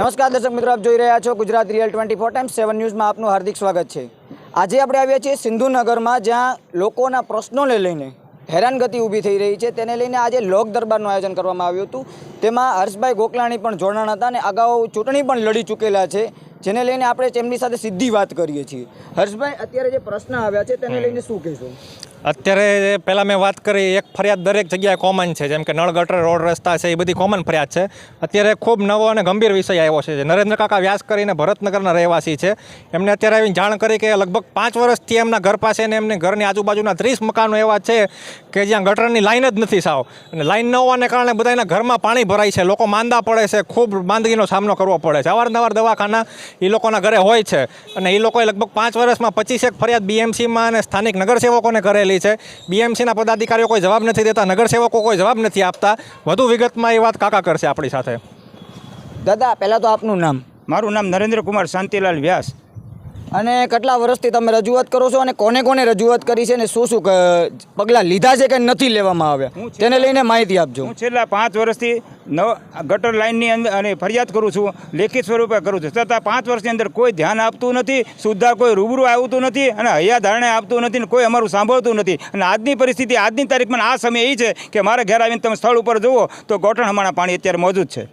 નમસ્કાર દર્શક મિત્રો આપ જોઈ રહ્યા છો Gujarat real twenty four time seven ન્યૂઝમાં આપનું હાર્દિક સ્વાગત છે. આજે આપણે આવ્યા છીએ સિંધુનગરમાં જ્યાં લોકોના પ્રશ્નોને લઈને હેરાનગતિ ઊભી થઈ રહી છે. તેને લઈને આજે લોક દરબારનું આયોજન કરવામાં આવ્યું હતું. તેમાં હર્ષભાઈ ગોકલાણી પણ જોડાણ હતા અને અગાઉ ચૂંટણી પણ લડી ચૂકેલા છે. જેને લઈને આપણે તેમની સાથે સીધી વાત કરીએ છીએ. હર્ષભાઈ અત્યારે જે પ્રશ્ન આવ્યા છે તેને લઈને શું કહેશો? અત્યારે પહેલાં મેં વાત કરી, એક ફરિયાદ દરેક જગ્યાએ કોમન છે. જેમ કે નળ ગટર, રોડ રસ્તા છે, એ બધી કોમન ફરિયાદ છે. અત્યારે ખૂબ નવો અને ગંભીર વિષય આવ્યો છે. નરેન્દ્ર કાકા વ્યાસ કરીને ભરતનગરના રહેવાસી છે. એમને અત્યારે આવીને જાણ કરી કે લગભગ પાંચ વર્ષથી એમના ઘર પાસે ને એમની ઘરની આજુબાજુના ત્રીસ મકાનો એવા છે કે જ્યાં ગટરની લાઇન જ નથી સાવ. અને લાઇન ન હોવાને કારણે બધાના ઘરમાં પાણી ભરાય છે. લોકો માંદા પડે છે. ખૂબ માંદગીનો સામનો કરવો પડે છે. અવારનવાર દવાખાના એ લોકોના ઘરે હોય છે. અને એ લોકોએ લગભગ પાંચ વર્ષમાં પચીસેક ફરિયાદ બીએમસીમાં અને સ્થાનિક નગરસેવકોને કરેલી છે. બીએમસીના પદાધિકારીઓ કોઈ જવાબ નથી દેતા નગરસેવકો કોઈ જવાબ નથી આપતા. વધુ વિગતમાં એ વાત કાકા કરશે આપણી સાથે. દાદા પહેલાં તો આપનું નામ. મારું નામ નરેન્દ્ર કુમાર શાંતિલાલ વ્યાસ. અને કેટલા વર્ષથી તમે રજૂઆત કરો છો અને કોને કોને રજૂઆત કરી છે અને શું શું પગલાં લીધા છે કે નથી લેવામાં આવ્યા? હું તેને લઈને માહિતી આપજો. હું છેલ્લા પાંચ વર્ષથી નવ ગટર લાઇનની અંદર અને ફરિયાદ કરું છું લેખિત સ્વરૂપે કરું છું. છતાં પાંચ વર્ષની અંદર કોઈ ધ્યાન આપતું નથી સુધાર કોઈ રૂબરૂ આવતું નથી અને હૈયા ધારણે આપતું નથી અને કોઈ અમારું સાંભળતું નથી. અને આજની પરિસ્થિતિ આજની તારીખમાં આ સમય એ છે કે મારા ઘેર આવીને તમે સ્થળ ઉપર જુઓ તો ગોઠણ હમણાં પાણી અત્યારે મોજૂદ છે.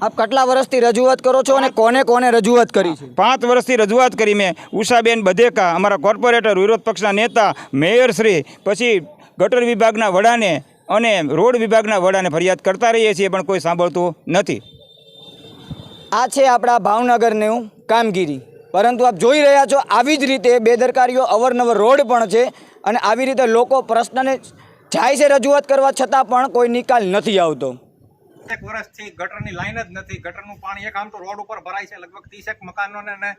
આપ કેટલા વર્ષથી રજૂઆત કરો છો અને કોને કોને રજૂઆત કરી છે? પાંચ વર્ષથી રજૂઆત કરી મેં. ઉષાબેન બધેકા અમારા કોર્પોરેટર વિરોધ પક્ષના નેતા મેયરશ્રી પછી ગટર વિભાગના વડાને અને રોડ વિભાગના વડાને ફરિયાદ કરતા રહીએ છીએ પણ કોઈ સાંભળતું નથી. આ છે આપણા ભાવનગરનું કામગીરી. પરંતુ આપ જોઈ રહ્યા છો આવી જ રીતે બેદરકારીઓ અવરનવર રોડ પણ છે અને આવી રીતે લોકો પ્રશ્નને જાય છે રજૂઆત કરવા છતાં પણ કોઈ નિકાલ નથી આવતો. એક વર્ષથી ગટરની લાઈન જ નથી. ગટરનું પાણી એક આમ તો રોડ ઉપર ભરાય છે. લગભગ ત્રીસેક મકાનોને અને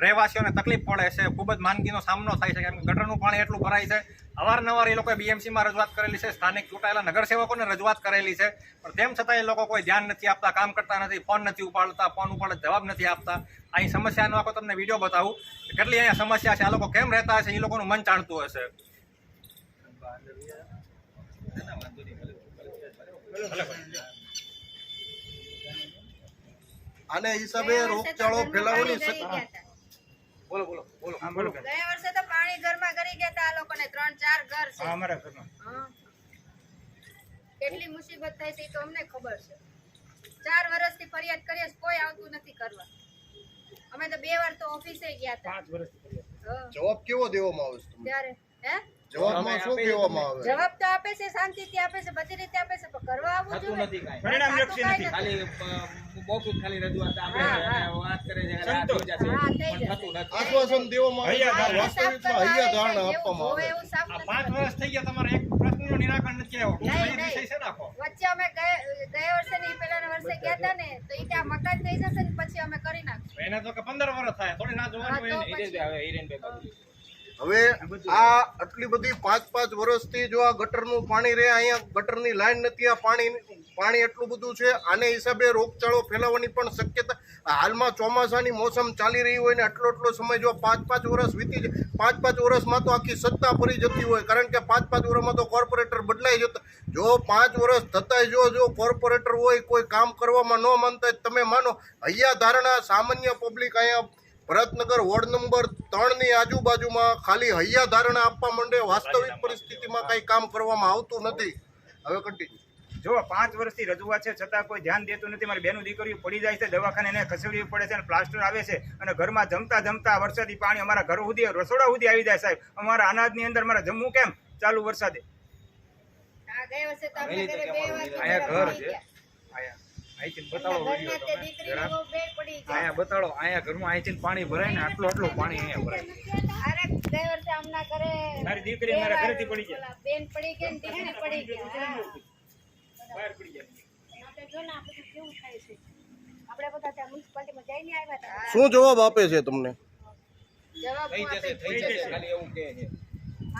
રહેવાસીઓને તકલીફ પડે છે. ખૂબ જ માંદગીનો સામનો થાય છે કેમ કે ગટરનું પાણી એટલું ભરાય છે. અવારનવાર એ લોકોએ બીએમસીમાં રજૂઆત કરેલી છે. સ્થાનિક ચૂંટાયેલા નગરસેવકોને રજૂઆત કરેલી છે. પણ તેમ છતાં એ લોકો કોઈ ધ્યાન નથી આપતા, કામ કરતા નથી, ફોન નથી ઉપાડતા, ફોન ઉપાડે, જવાબ નથી આપતા. અહીં સમસ્યાનો આખો તમને વીડિયો બતાવું. કેટલી અહીંયા સમસ્યા છે? આ લોકો કેમ રહેતા હશે? એ લોકોનું મન જાણતું હશે. આને હિસાબે રોગચાળો ફેલાવવાની શક- બોલો બોલો બોલો. હા બોલો. ગયા વર્ષે તો પાણી ઘરમાં કરી ગયા હતા આ લોકોને ત્રણ ચાર ઘર છે. હા અમારા ઘરમાં. કેટલી મુસીબત થઈ છે તો અમને ખબર છે. ચાર વર્ષથી ફરિયાદ કરીએ કોઈ આવતું નથી કરવા. અમે તો બે વાર તો ઓફિસે ગયા હતા. પાંચ વર્ષથી ફરિયાદ. જવાબ કેવો દેવામાં આવે છે તમને? ત્યારે હે? જવાબમાં શું કહેવામાં આવે? જવાબ તો આપે છે શાંતિથી આપે છે બધી રીતે આપે છે પણ કરવા આવવું જોઈએ. પરિણામ લક્ષી નથી. કાંઈ હૈયા હૈયા હોય આ પાંચ વર્ષ થઈ ગયા તમારે એક પ્રશ્નનું નિરાકરણ નથી આવ્યું ને વચ્ચે અમે ગયા વર્ષે ને પહેલાના વર્ષે ગયા હતા ને તો ઈ ત્યાં મકાન થઈ જશે ને પછી અમે કરી નાખશું. એને તો કે પંદર વર્ષ થાય. થોડી ના હા, જોવાનું એને. પછી. હવે આ આટલી બધી પાંચ પાંચ વર્ષથી જો આ ગટરનું પાણી રહે, અહીંયા ગટરની લાઈન નથી, આ પાણી પાણી એટલું બધું છે, આને હિસાબે રોગચાળો ફેલાવાની પણ શક્યતા, હાલમાં ચોમાસાની મોસમ ચાલી રહી હોય ને આટલો આટલો સમય જો પાંચ પાંચ વર્ષ વીતી જાય, પાંચ પાંચ વર્ષમાં તો આખી સત્તા ફરી જતી હોય, કારણ કે પાંચ પાંચ વર્ષમાં તો કોર્પોરેટર બદલાઈ જતા. જો પાંચ વર્ષ થતાંય જો જો કોર્પોરેટર હોય, કોઈ કામ કરવામાં ન માનતા તમે માનો, અહીંયા ધારણા સામાન્ય પબ્લિક અહીંયા ભરતનગર વોર્ડ નંબર ત્રણની આજુબાજુમાં ખાલી હૈયા ધારણા આપવા માંડે વાસ્તવિક પરિસ્થિતિમાં કાંઈ કામ કરવામાં આવતું નથી. હવે કન્ટિન્યુ જો પાંચ વર્ષથી રજૂઆત છે છતાં કોઈ ધ્યાન દેતું નથી. મારી બેનું દીકરીઓ પડી જાય છે દવાખાને એને ખસેડવી પડે છે અને પ્લાસ્ટર આવે છે અને ઘરમાં જમતા જમતા વરસાદી પાણી અમારા ઘર સુધી રસોડા સુધી આવી જાય સાહેબ. અમારા અનાજની અંદર મારે જમવું કેમ? ચાલુ વરસાદે. ઘર છે વર્ષે તો અમને ઘરે બે વાર તો અહીંયા. બતાડો અહીંયા ઘરમાં અહીંથી પાણી ભરાય ને આટલું આટલું પાણી અહીંયા ભરાય. અરે ગયા વર્ષે આમના ઘરે મારી દીકરી મારા ઘરેથી પડી ગયા. બેન પડી ગયા ને દીકરી પડી ગયા બહાર પડી જાય જો ને આ કેવું થાય છે. આપણે બધા ત્યાં મ્યુનિસિપાલિટીમાં જઈને આવ્યા હતા. શું જવાબ આપે છે તમને? જવાબ હું આપે થઈ જશે.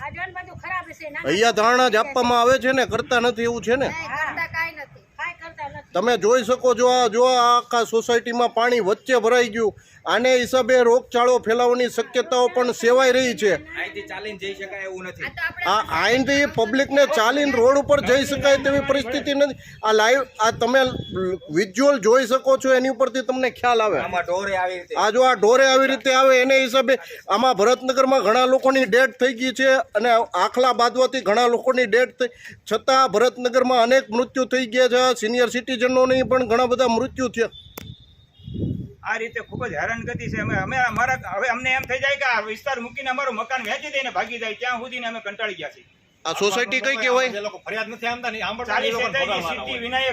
આ જો ને બધું ખરાબ છે. ના હૈયા ધારણા જ આપવામાં આવે છે ને કરતા નથી એવું છે ને? કરતા કાંઈ નથી કાંઈ કરતા નથી તમે જોઈ શકો છો આ જો આ આખા સોસાયટીમાં પાણી વચ્ચે ભરાઈ ગયું. આને હિસાબે રોગચાળો ફેલાવવાની શક્યતાઓ પણ સેવાઈ રહી છે. અહીંથી ચાલીને જઈ શકાય એવું નથી. આ આઈનથી પબ્લિકને ચાલીને રોડ ઉપર જઈ શકાય તેવી પરિસ્થિતિ નથી. આ લાઈવ આ તમે વિઝ્યુઅલ જોઈ શકો છો એની ઉપરથી તમને ખ્યાલ આવે. આમાં ઢોરે આવી રીતે. આ જો આ ઢોરે આવી રીતે આવે એને હિસાબે આમાં ભરતનગરમાં ઘણા લોકોની ડેથ થઈ ગઈ છે અને આખલા બાદવાથી ઘણા લોકોની ડેથ થઈ. છતાં ભરતનગરમાં અનેક મૃત્યુ થઈ ગયા છે. સિનિયર સિટીઝનોની પણ ઘણા બધા મૃત્યુ થયા. આ રીતે ખૂબ જ હેરાનગતિ છે. અમે અમે અમારા હવે અમને એમ થઈ જાય કે આ વિસ્તાર મૂકીને અમારું મકાન વેચી દઈને ભાગી જાય. ત્યાં સુધીને અમે કંટાળી ગયા છીએ. આ સોસાયટી કઈ કહેવાય? ફરિયાદ નથી આમતા નહીં હોય. વિનાયક.